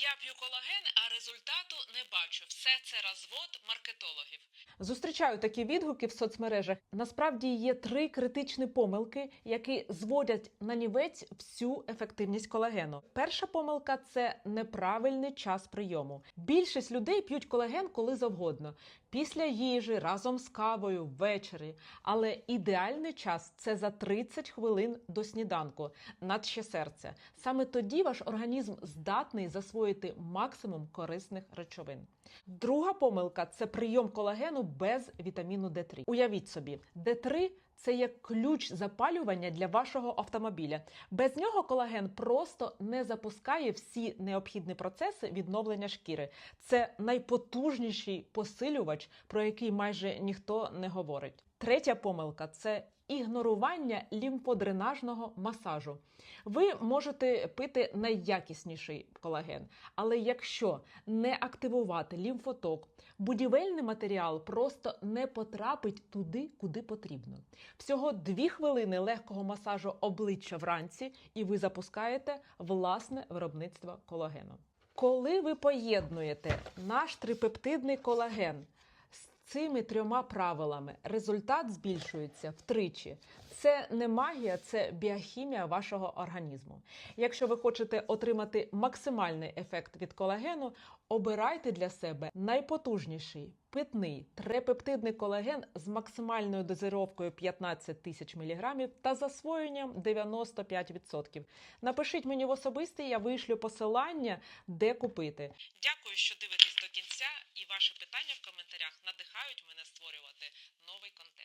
Я п'ю колаген, а результату не бачу. Все це розвод маркетологів. Зустрічаю такі відгуки в соцмережах. Насправді є три критичні помилки, які зводять на нівець всю ефективність колагену. Перша помилка це неправильний час прийому. Більшість людей п'ють колаген коли завгодно. Після їжі разом з кавою ввечері. Але ідеальний час це за 30 хвилин до сніданку, наче серце. Саме тоді ваш організм здатний засвоїти максимум корисних речовин. Друга помилка це прийом колагену без вітаміну D3. Уявіть собі, D3 це є ключ запалювання для вашого автомобіля. Без нього колаген просто не запускає всі необхідні процеси відновлення шкіри. Це найпотужніший посилювач, про який майже ніхто не говорить. Третя помилка це ігнорування лімфодренажного масажу. Ви можете пити найякісніший колаген, але якщо не активувати лімфоток, будівельний матеріал просто не потрапить туди, куди потрібно. Всього дві хвилини легкого масажу обличчя вранці, і ви запускаєте власне виробництво колагену. Коли ви поєднуєте наш трипептидний колаген цими трьома правилами, результат збільшується втричі. Це не магія, це біохімія вашого організму. Якщо ви хочете отримати максимальний ефект від колагену, обирайте для себе найпотужніший питний трипептидний колаген з максимальною дозировкою 15 тисяч мг та засвоєнням 95%. Напишіть мені в особистий, я вишлю посилання, де купити. Дякую, що дивитесь Conter.